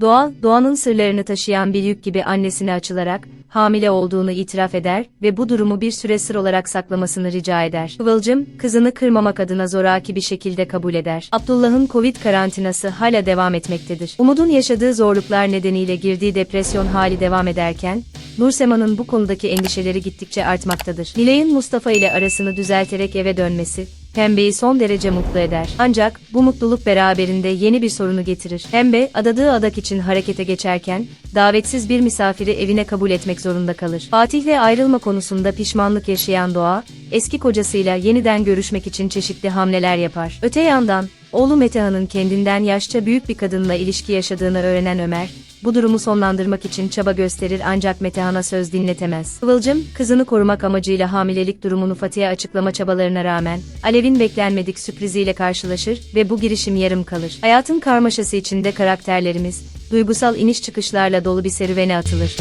Doğa, doğanın sırlarını taşıyan bir yük gibi annesine açılarak, hamile olduğunu itiraf eder ve bu durumu bir süre sır olarak saklamasını rica eder. Kıvılcım, kızını kırmamak adına zoraki bir şekilde kabul eder. Abdullah'ın Covid karantinası hala devam etmektedir. Umud'un yaşadığı zorluklar nedeniyle girdiği depresyon hali devam ederken, Nursema'nın bu konudaki endişeleri gittikçe artmaktadır. Nilay'ın Mustafa ile arasını düzelterek eve dönmesi, Pembe'yi son derece mutlu eder. Ancak bu mutluluk beraberinde yeni bir sorunu getirir. Pembe, adadığı adak için harekete geçerken, davetsiz bir misafiri evine kabul etmek zorunda kalır. Fatih'le ayrılma konusunda pişmanlık yaşayan Doğa, eski kocasıyla yeniden görüşmek için çeşitli hamleler yapar. Öte yandan, oğlu Metehan'ın kendinden yaşça büyük bir kadınla ilişki yaşadığını öğrenen Ömer, bu durumu sonlandırmak için çaba gösterir ancak Metehan'a söz dinletemez. Kıvılcım, kızını korumak amacıyla hamilelik durumunu Fatih'e açıklama çabalarına rağmen, Alev'in beklenmedik sürpriziyle karşılaşır ve bu girişim yarım kalır. Hayatın karmaşası içinde karakterlerimiz, duygusal iniş çıkışlarla dolu bir serüvene atılır.